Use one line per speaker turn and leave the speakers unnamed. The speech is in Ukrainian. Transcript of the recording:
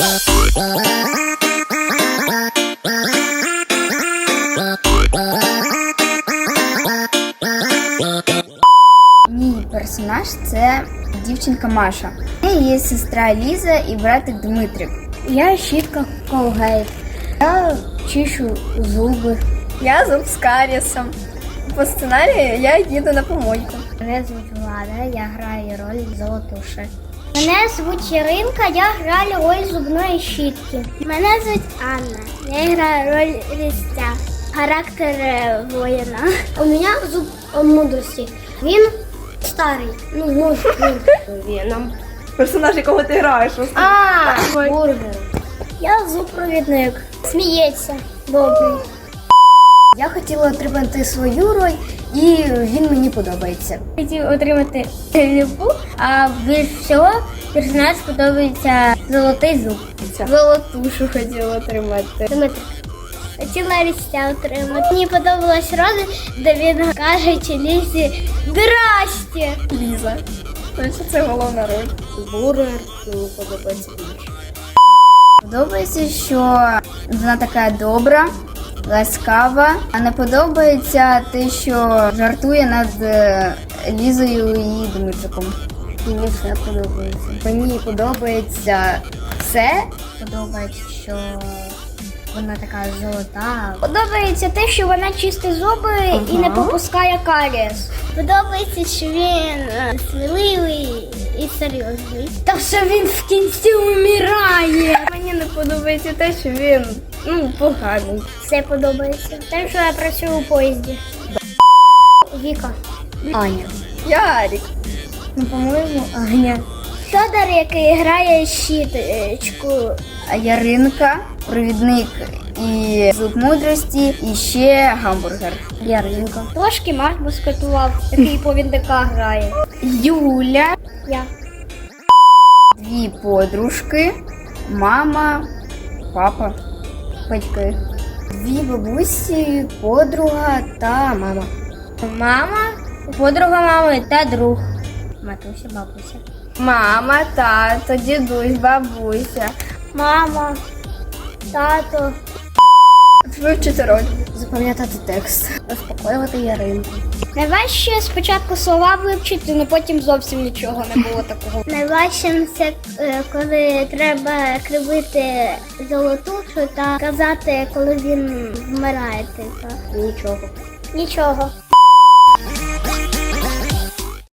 Мій персонаж це дівчинка Маша. У неї є сестра Ліза і братик Дмитрик. Я щітка Колгейт. Я чищу зуби. Я зуб з карісом. По сценарію я їду на помойку. Мене звуть Влада, я граю роль золотуши.
Мене звуть Яринка, я граю роль зубної щітки. Мене звуть Анна. Я граю роль різця. Характер е, воїна. У мене зуб е, мудрості. Він старий. Ну, може, він віном.
Персонаж, якого ти граєш.
А, бургер. Я зуб провідник. Сміється. Добрий.
Я хотіла отримати свою роль, і він мені подобається.
Хотів отримати любу, а більш всього персонаж подобається золотий зуб.
Золотушу хотіла отримати.
Дмитрик. Хотіла рістя отримати. Мені подобалась роль, де він каже чи лізі Здрасте!
Ліза. Тобто це головна роль.
Бургер мені подобається більше.
Подобається, що вона така добра, ласкава, а не подобається те, що жартує над е, Лізою і Дмитриком. Мені все подобається. Мені подобається все. Подобається, що вона така золота.
Подобається те, що вона чистить зуби і не попускає карієс. Подобається, що він е, сміливий і серйозний. Та що він в кінці умирає.
Мені не подобається те, що він ну, поганий.
Все подобається. Те, що я працюю у поїзді. Віка.
Аня. Ярик. Ну, по-моєму, Аня.
Федор, який грає щіточку.
Яринка, провідник і зуб мудрості, і ще гамбургер. Яринка.
Трошки Марк безкотував, який повідника грає.
Юля,
Я.
дві подружки, мама, папа, батьки. Дві бабусі, подруга та мама.
Мама, подруга мами та друг. Матуся, бабуся.
Мама, тато, дідусь, бабуся.
Мама, тато.
Вивчити роль. Запам'ятати текст. Заспокоювати Яринку.
Найважче спочатку слова вивчити, але потім зовсім нічого не було такого. Найважче це е, коли треба кривити золотушу та казати, коли він вмирає. Типу.
Нічого.
Нічого.